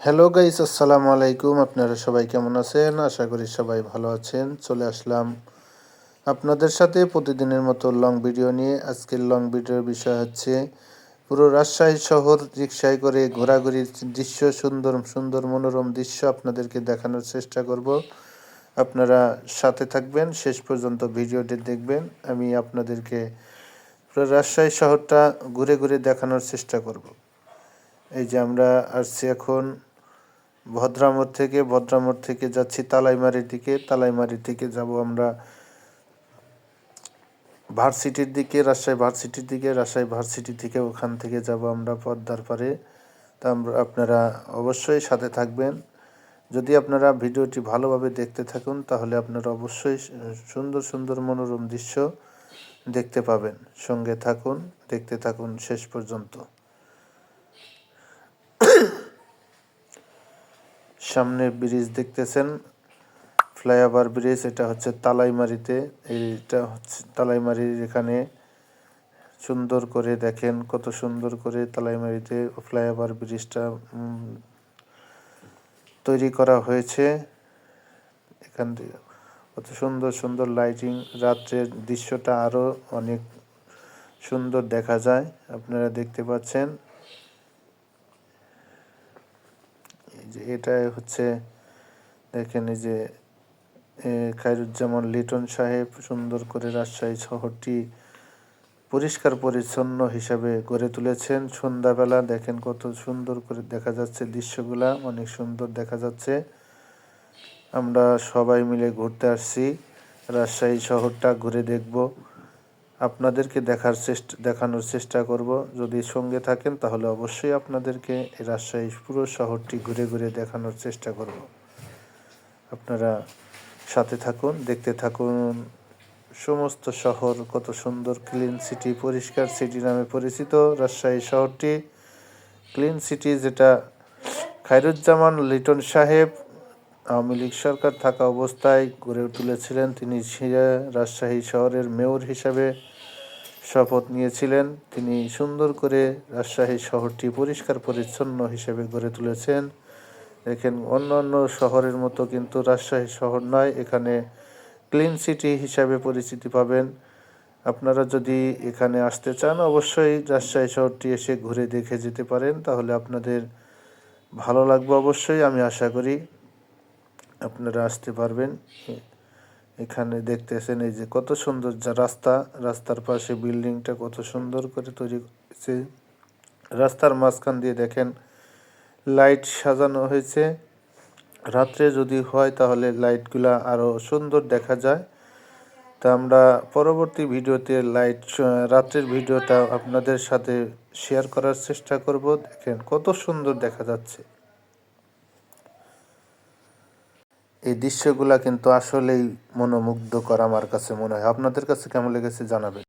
Hello guys আসসালামু আলাইকুম আপনারা সবাই কেমন আছেন? আশা করি সবাই ভালো আছেন। চলে আসলাম আপনাদের সাথে প্রতিদিনের মতো লং ভিডিও নিয়ে। আজকের লং ভিডিওর বিষয় হচ্ছে, পুরো রাজশাহী শহর রিক্সায় করে ঘোরাঘুরির দৃশ্য, সুন্দর সুন্দর মনোরম দৃশ্য আপনাদেরকে দেখানোর চেষ্টা করব। আপনারা সাথে থাকবেন, শেষ পর্যন্ত ভিডিওটি দেখবেন। আমি আপনাদেরকে পুরো রাজশাহী শহরটা ঘুরে ঘুরে দেখানোর চেষ্টা করব। এই যে আমরা আসছি এখন ভদ্রামোড় থেকে ভদ্রামোড় থেকে যাচ্ছি তালাইমারির দিকে। তালাইমারির দিকে যাব আমরা ভার্সিটির দিকে, রাজশাহী ভার্সিটির দিকে। রাজশাহী ভার্সিটি থেকে ওখান থেকে যাব আমরা পদ্মার পারে তা আমরা, আপনারা অবশ্যই সাথে থাকবেন। যদি আপনারা ভিডিওটি ভালোভাবে দেখতে থাকুন, তাহলে আপনারা অবশ্যই সুন্দর সুন্দর মনোরম দৃশ্য দেখতে পাবেন। সঙ্গে থাকুন, দেখতে থাকুন শেষ পর্যন্ত। সামনে ব্রিজ দেখতেছেন, ফ্লাইওভার ব্রিজ, এটা হচ্ছে তালাইমারিতে, এইটা হচ্ছে তালাইমারির এখানে সুন্দর করে দেখেন কত সুন্দর করে তালাইমারিতে ফ্লাইওভার ব্রিজটা তৈরি করা হয়েছে। এখান থেকে কত সুন্দর সুন্দর লাইটিং, রাত্রের দৃশ্যটা আরও অনেক সুন্দর দেখা যায়, আপনারা দেখতে পাচ্ছেন। যে এটা হচ্ছে, দেখেন এই যে খায়রুজ্জামান লিটন সাহেব সুন্দর করে রাজশাহী শহরটি পরিষ্কার পরিচ্ছন্ন হিসাবে গড়ে তুলেছেন। সন্ধ্যাবেলা দেখেন কত সুন্দর করে দেখা যাচ্ছে দৃশ্যগুলা, অনেক সুন্দর দেখা যাচ্ছে। আমরা সবাই মিলে ঘুরতে আসছি, রাজশাহী শহরটা ঘুরে দেখব। আপনাদেরকে দেখার চেষ্টা, দেখানোর চেষ্টা করব। যদি সঙ্গে থাকেন, তাহলে অবশ্যই আপনাদেরকে রাজশাহী পুরো শহরটি ঘুরে ঘুরে দেখানোর চেষ্টা করব। আপনারা সাথে থাকুন, দেখতে থাকুন। সমস্ত শহর কত সুন্দর ক্লিন সিটি পরিষ্কার সিটি নামে পরিচিত রাজশাহী শহরটি। ক্লিন সিটি যেটা খায়রুজ্জামান লিটন সাহেব, আওয়ামী লীগ সরকার থাকা অবস্থায় গড়ে তুলেছিলেন। তিনি রাজশাহী শহরের মেয়র হিসাবে। শপথ নিয়েছিলেন। তিনি সুন্দর করে রাজশাহী শহরটি পরিষ্কার পরিচ্ছন্ন হিসেবে গড়ে তুলেছেন। দেখেন অন্য অন্য শহরের মতো কিন্তু রাজশাহী শহর নয়, এখানে ক্লিন সিটি হিসাবে পরিচিতি পাবেন। আপনারা যদি এখানে আসতে চান, অবশ্যই রাজশাহী শহরটি এসে ঘুরে দেখে যেতে পারেন। তাহলে আপনাদের ভালো লাগবে অবশ্যই, আমি আশা করি আপনারা আসতে পারবেন। এখানে দেখতেছেন এই যে কত সুন্দর যা রাস্তা, রাস্তার পাশে বিল্ডিংটা কত সুন্দর করে তৈরি করেছে রাস্তার মাঝখান দিয়ে দেখেন লাইট সাজানো হয়েছে। রাত্রে যদি হয় তাহলে লাইটগুলা আরও সুন্দর দেখা যায়। তা আমরা পরবর্তী ভিডিওতে লাইট, রাত্রের ভিডিওটা আপনাদের সাথে শেয়ার করার চেষ্টা করব। দেখেন কত সুন্দর দেখা যাচ্ছে। এই দৃশ্যগুলা কিন্তু আসলেই মনোমুগ্ধকর আমার কাছে মনে হয়। আপনাদের কাছে কেমন লেগেছে জানাবেন।